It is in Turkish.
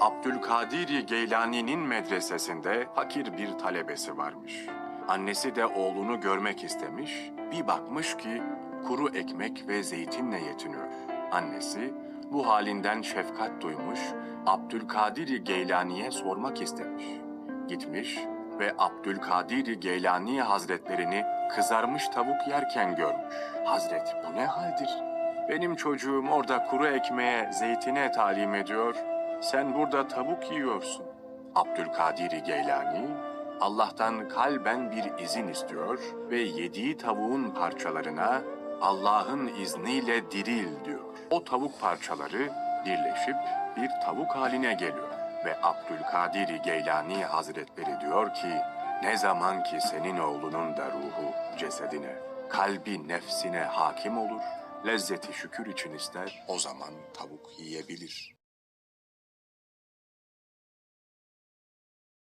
Abdülkadir Geylani'nin medresesinde fakir bir talebesi varmış. Annesi de oğlunu görmek istemiş. Bir bakmış ki kuru ekmek ve zeytinle yetiniyor. Annesi bu halinden şefkat duymuş, Abdülkadir Geylani'ye sormak istemiş. Gitmiş ve Abdülkadir Geylani Hazretlerini kızarmış tavuk yerken görmüş. Hazret bu ne haldir? Benim çocuğum orada kuru ekmeğe, zeytine talim ediyor. Sen burada tavuk yiyorsun. Abdülkadir Geylani Allah'tan kalben bir izin istiyor ve yediği tavuğun parçalarına Allah'ın izniyle diril diyor. O tavuk parçaları birleşip bir tavuk haline geliyor. Ve Abdülkadir Geylani Hazretleri diyor ki, ne zaman ki senin oğlunun da ruhu cesedine, kalbi nefsine hakim olur, lezzeti şükür için ister, o zaman tavuk yiyebilir.